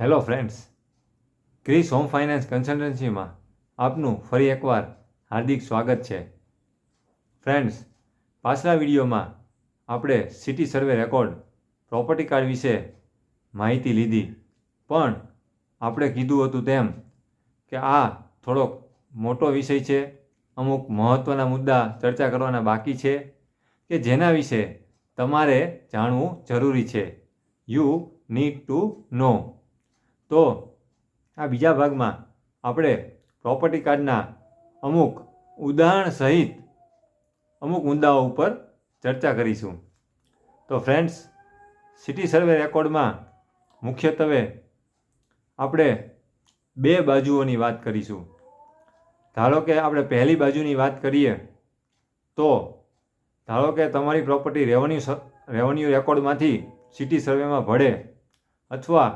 Hello friends Kris home finance કન્સલ્ટન્સીમાં આપનું ફરી એકવાર હાર્દિક સ્વાગત છે. ફ્રેન્ડ્સ પાછલા વિડીયોમાં આપણે city survey record property card વિશે માહિતી લીધી. પણ આપણે કીધું હતું તેમ કે આ થોડોક મોટો વિષય છે. અમુક મહત્ત્વના મુદ્દા ચર્ચા કરવાના બાકી છે કે જેના વિશે તમારે જાણવું જરૂરી છે. યુ નીડ ટુ નો તો આ બીજા ભાગમાં આપણે પ્રોપર્ટી કાર્ડના અમુક ઉદાહરણ સહિત અમુક મુદ્દાઓ ઉપર ચર્ચા કરીશું. તો ફ્રેન્ડ્સ સિટી સર્વે રેકોર્ડમાં મુખ્યત્વે આપણે બે બાજુઓની વાત કરીશું. ધારો કે આપણે પહેલી બાજુની વાત કરીએ, તો ધારો કે તમારી પ્રોપર્ટી રેવન્યુ રેવન્યુ રેકોર્ડમાંથી સિટી સર્વેમાં ભળે અથવા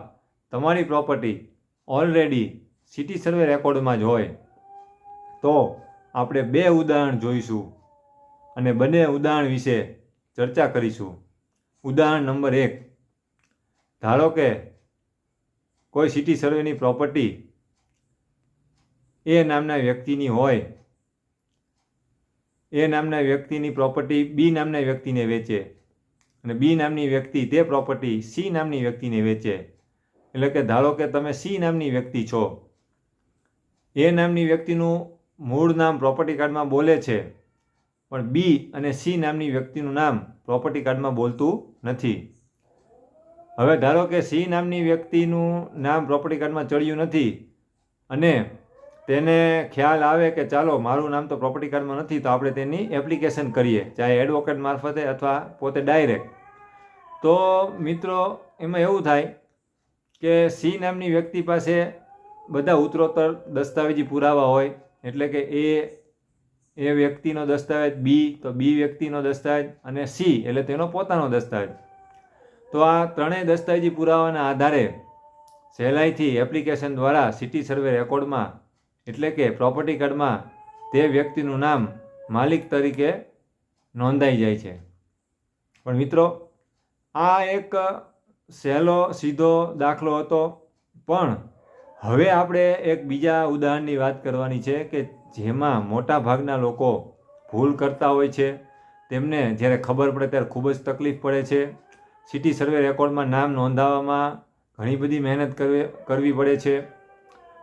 તમારી પ્રોપર્ટી ઓલરેડી સિટી સર્વે રેકોર્ડમાં જ હોય. તો આપણે બે ઉદાહરણ જોઈશું અને બંને ઉદાહરણ વિશે ચર્ચા કરીશું. ઉદાહરણ નંબર એક, ધારો કે કોઈ સિટી સર્વેની પ્રોપર્ટી એ નામના વ્યક્તિની હોય એ નામના વ્યક્તિની પ્રોપર્ટી બી નામના વ્યક્તિને વેચે અને બી નામની વ્યક્તિ તે પ્રોપર્ટી સી નામની વ્યક્તિને વેચે. એટલે કે ધારો કે તમે સી નામની વ્યક્તિ છો. એ નામની વ્યક્તિનું મૂળ નામ પ્રોપર્ટી કાર્ડમાં બોલે છે. પણ બી અને સી નામની વ્યક્તિનું નામ પ્રોપર્ટી કાર્ડમાં બોલતું નથી. હવે ધારો કે સી નામની વ્યક્તિનું નામ પ્રોપર્ટી કાર્ડમાં ચડ્યું નથી અને તેને ખ્યાલ આવે કે ચાલો, મારું નામ તો પ્રોપર્ટી કાર્ડમાં નથી, તો આપણે તેની એપ્લિકેશન કરીએ, ચાહે એડવોકેટ મારફતે અથવા પોતે ડાયરેક્ટ તો મિત્રો, એમાં એવું થાય કે સી નામની વ્યક્તિ પાસે બધા ઉત્તરોત્તર દસ્તાવેજી પુરાવા હોય, એટલે કે એ એ વ્યક્તિનો દસ્તાવેજ, બી, તો બી વ્યક્તિનો દસ્તાવેજ અને સી, એટલે તેનો પોતાનો દસ્તાવેજ. તો આ ત્રણેય દસ્તાવેજી પુરાવાના આધારે સહેલાઈથી એપ્લિકેશન દ્વારા સિટી સર્વે રેકોર્ડમાં, એટલે કે પ્રોપર્ટી કાર્ડમાં, તે વ્યક્તિનું નામ માલિક તરીકે નોંધાઈ જાય છે. પણ મિત્રો, આ એક સહેલો સીધો દાખલો હતો. પણ હવે આપણે એક બીજા ઉદાહરણની વાત કરવાની છે કે જેમાં મોટા ભાગના લોકો ભૂલ કરતા હોય છે. તેમને જ્યારે ખબર પડે ત્યારે ખૂબ જ તકલીફ પડે છે. સિટી સર્વે રેકોર્ડમાં નામ નોંધાવવામાં ઘણી બધી મહેનત કરવી પડે છે.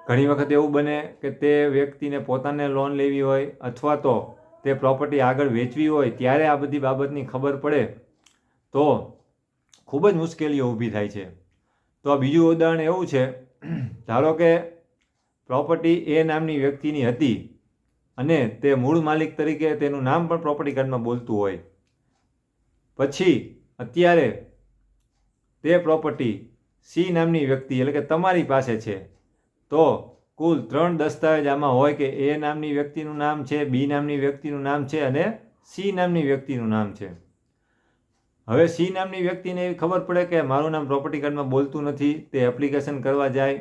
ઘણી વખત એવું બને કે તે વ્યક્તિને પોતાને લોન લેવી હોય અથવા તો તે પ્રોપર્ટી આગળ વેચવી હોય ત્યારે આ બધી બાબતની ખબર પડે. તો ખૂબ જ મુશ્કેલીઓ ઊભી થાય છે. તો આ બીજું ઉદાહરણ એવું છે, ધારો કે પ્રોપર્ટી એ નામની વ્યક્તિની હતી અને તે મૂળ માલિક તરીકે તેનું નામ પણ પ્રોપર્ટી કાર્ડમાં બોલતું હોય. પછી અત્યારે તે પ્રોપર્ટી સી નામની વ્યક્તિ એટલે કે તમારી પાસે છે. તો કુલ ત્રણ દસ્તાવેજ આમાં હોય કે એ નામની વ્યક્તિનું નામ છે બી નામની વ્યક્તિનું નામ છે અને સી નામની વ્યક્તિનું નામ છે. હવે સી નામની વ્યક્તિને એવી ખબર પડે કે મારું નામ પ્રોપર્ટી કાર્ડમાં બોલતું નથી, તે એપ્લિકેશન કરવા જાય.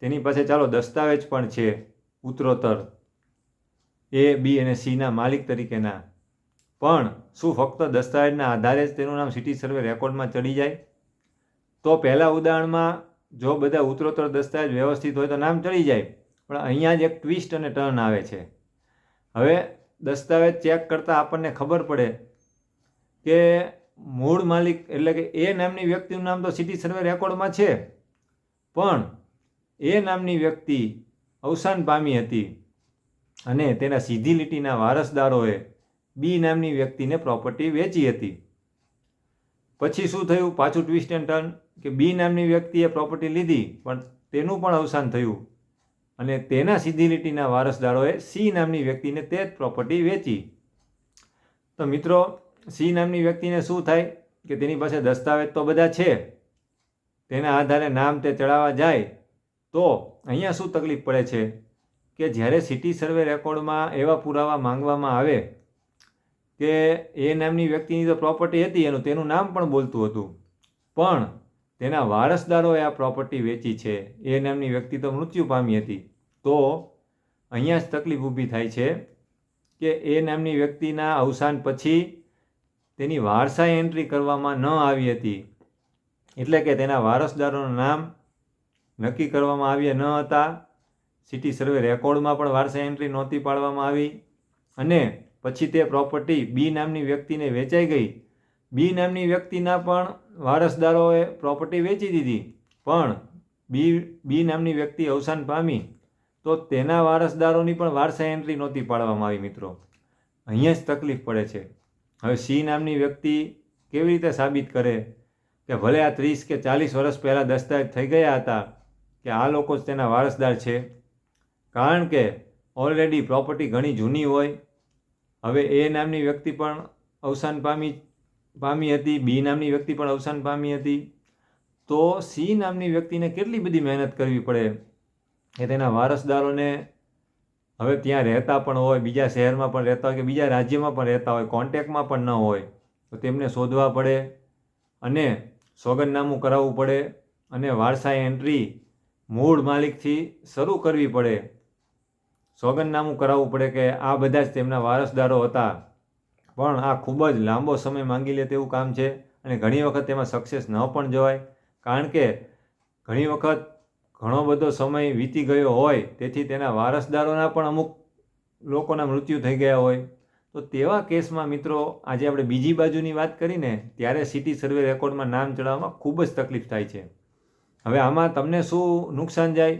તેની પાસે ચાલો દસ્તાવેજ પણ છે, ઉત્તરોત્તર. એ, બી અને સીના માલિક તરીકેના. પણ શું ફક્ત દસ્તાવેજના આધારે જ તેનું નામ સિટી સર્વે રેકોર્ડમાં ચડી જાય? તો પહેલાં ઉદાહરણમાં જો બધા ઉત્તરોત્તર દસ્તાવેજ વ્યવસ્થિત હોય તો નામ ચડી જાય. પણ અહીંયા જ એક ટ્વિસ્ટ અને ટર્ન આવે છે. હવે દસ્તાવેજ ચેક કરતાં આપણને ખબર પડે કે મૂળ માલિક એટલે કે એ નામની વ્યક્તિનું નામ તો સિટી સર્વે રેકોર્ડમાં છે. પણ એ નામની વ્યક્તિ અવસાન પામી હતી અને તેના સીધી લીટીના વારસદારોએ બી નામની વ્યક્તિને પ્રોપર્ટી વેચી હતી. પછી શું થયું? પાછું ટ્વિસ્ટ એન્ડ ટર્ન કે બી નામની વ્યક્તિએ પ્રોપર્ટી લીધી, પણ તેનું પણ અવસાન થયું અને તેના સીધી લીટીના વારસદારોએ સી નામની વ્યક્તિને તે જ પ્રોપર્ટી વેચી. તો મિત્રો સી નામની વ્યક્તિને શું થાય કે તેની પાસે દસ્તાવેજ તો બધા છે, તેના આધારે નામ તે ચડાવવા જાય, તો અહીંયા શું તકલીફ પડે છે? કે જ્યારે સિટી સર્વે રેકોર્ડમાં એવા પુરાવા માંગવામાં આવે કે એ નામની વ્યક્તિની તો પ્રોપર્ટી હતી, એનું તેનું નામ પણ બોલતું હતું, પણ તેના વારસદારોએ આ પ્રોપર્ટી વેચી છે, એ નામની વ્યક્તિ તો મૃત્યુ પામી હતી, તો અહીંયા જ તકલીફ ઊભી થાય છે કે એ નામની વ્યક્તિના અવસાન પછી તેની વારસાઈ એન્ટ્રી કરવામાં ન આવી હતી. એટલે કે તેના વારસદારોનું નામ નક્કી કરવામાં આવ્યા ન હતા. સિટી સર્વે રેકોર્ડમાં પણ વારસાઈ એન્ટ્રી નહોતી પાડવામાં આવી અને પછી તે પ્રોપર્ટી બી નામની વ્યક્તિને વેચાઈ ગઈ. બી નામની વ્યક્તિના પણ વારસદારોએ પ્રોપર્ટી વેચી દીધી. પણ બી બી નામની વ્યક્તિ અવસાન પામી. તો તેના વારસદારોની પણ વારસા એન્ટ્રી નહોતી પાડવામાં આવી મિત્રો. અહીંયા જ તકલીફ પડે છે. હવે સિંહ નામની વ્યક્તિ કેવી રીતે સાબિત કરે કે ભલે આ ત્રીસ કે ચાલીસ વર્ષ પહેલાં દસ્તાવેજ થઈ ગયા હતા કે આ લોકો જ તેના વારસદાર છે. કારણ કે ઓલરેડી પ્રોપર્ટી ઘણી જૂની હોય. હવે એ નામની વ્યક્તિ પણ અવસાન પામી પામી હતી, બી નામની વ્યક્તિ પણ અવસાન પામી હતી. તો સી નામની વ્યક્તિને કેટલી બધી મહેનત કરવી પડે? કે તેના વારસદારોને હવે ત્યાં રહેતા પણ હોય, બીજા શહેરમાં પણ રહેતા હોય કે બીજા રાજ્યમાં પણ રહેતા હોય કોન્ટેક્ટમાં પણ ન હોય, તો તેમને શોધવા પડે અને સોગંદનામું કરાવવું પડે અને વારસાઈ એન્ટ્રી મૂળ માલિકથી શરૂ કરવી પડે. સોગંદનામું કરાવવું પડે કે આ બધા જ તેમના વારસદારો હતા. પણ આ ખૂબ જ લાંબો સમય માંગી લે તેવું કામ છે અને ઘણી વખત તેમાં સક્સેસ ન પણ જવાય. કારણ કે ઘણી વખત ઘણો બધો સમય વીતી ગયો હોય, તેથી તેના વારસદારોના પણ અમુક લોકોના મૃત્યુ થઈ ગયા હોય. તો તેવા કેસમાં મિત્રો, આજે આપણે બીજી બાજુની વાત કરીને, ત્યારે સિટી સર્વે રેકોર્ડમાં નામ ચડાવવામાં ખૂબ જ તકલીફ થાય છે. હવે આમાં તમને શું નુકસાન જાય?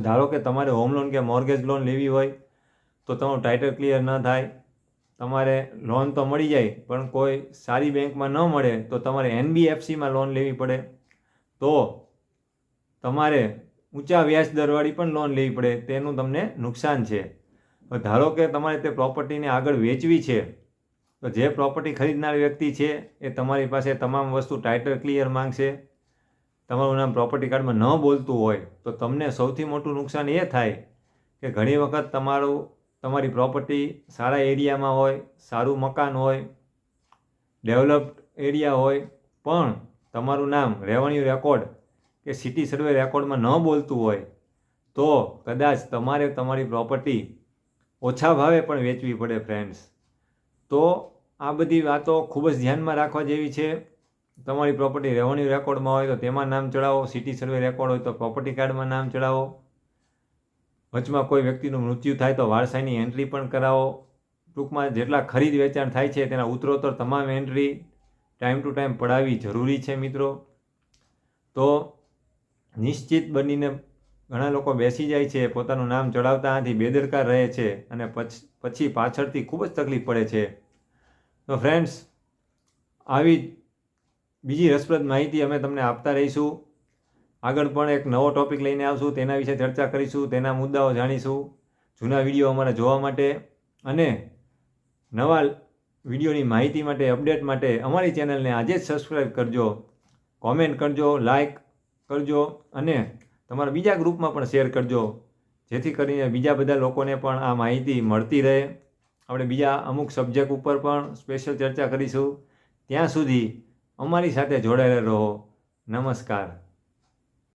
ધારો કે તમારે હોમ લોન કે મોર્ગેજ લોન લેવી હોય, તો તમારું ટાઇટલ ક્લિયર ન થાય. તમારે લોન તો મળી જાય, પણ કોઈ સારી બેંકમાં ન મળે, તો તમારે એનબીએફસીમાં લોન લેવી પડે. તો તમારે ઊંચા વ્યાજ દરવાળી પણ લોન લેવી પડે, તેનું તમને નુકસાન છે. ધારો કે તમારે તે પ્રોપર્ટીને આગળ વેચવી છે, તો જે પ્રોપર્ટી ખરીદનાર વ્યક્તિ છે, એ તમારી પાસે તમામ વસ્તુ ટાઇટલ ક્લિયર માંગશે. તમારું નામ પ્રોપર્ટી કાર્ડમાં ન બોલતું હોય, તો તમને સૌથી મોટું નુકસાન એ થાય કે ઘણી વખત તમારું, તમારી પ્રોપર્ટી સારા એરિયામાં હોય, સારું મકાન હોય ડેવલપ્ડ એરિયા હોય, પણ તમારું નામ રેવન્યુ રેકોર્ડ કે સિટી સર્વે રેકોર્ડમાં ન બોલતું હોય, તો કદાચ તમારે તમારી પ્રોપર્ટી ઓછા ભાવે પણ વેચવી પડે ફ્રેન્ડ્સ તો આ બધી વાતો ખૂબ જ ધ્યાનમાં રાખવા જેવી છે. તમારી પ્રોપર્ટી રેવન્યુ રેકોર્ડમાં હોય તો તેમાં નામ ચડાવો સિટી સર્વે રેકોર્ડ હોય તો પ્રોપર્ટી કાર્ડમાં નામ ચડાવો વચમાં કોઈ વ્યક્તિનું મૃત્યુ થાય તો વારસાઈની એન્ટ્રી પણ કરાવો. ટૂંકમાં જેટલા ખરીદ વેચાણ થાય છે તેના ઉત્તરોત્તર તમામ એન્ટ્રી ટાઈમ ટુ ટાઈમ પડાવવી જરૂરી છે મિત્રો. તો નિશ્ચિત બનીને ઘણા લોકો બેસી જાય છે, પોતાનું નામ ચડાવતા આથી બેદરકાર રહે છે અને પછી પછી પાછળથી ખૂબ જ તકલીફ પડે છે. તો ફ્રેન્ડ્સ આવી બીજી રસપ્રદ માહિતી અમે તમને આપતા રહીશું. આગળ પણ એક નવો ટોપિક લઈને આવશું, તેના વિશે ચર્ચા કરીશું, તેના મુદ્દાઓ જાણીશું, જૂના વીડિયો અમારા જોવા માટે અને નવા વિડીયોની માહિતી માટે, અપડેટ માટે અમારી ચેનલને આજે જ સબસ્ક્રાઈબ કરજો. કોમેન્ટ કરજો લાઈક કરજો અને તમારા બીજા ગ્રુપમાં પણ શેર કરજો. જેથી કરીને બીજા બધા લોકોને પણ આ માહિતી મળતી રહે. આપણે બીજા અમુક સબ્જેક્ટ ઉપર પણ સ્પેશિયલ ચર્ચા કરીશું. ત્યાં સુધી અમારી સાથે જોડાયેલા રહો. નમસ્કાર.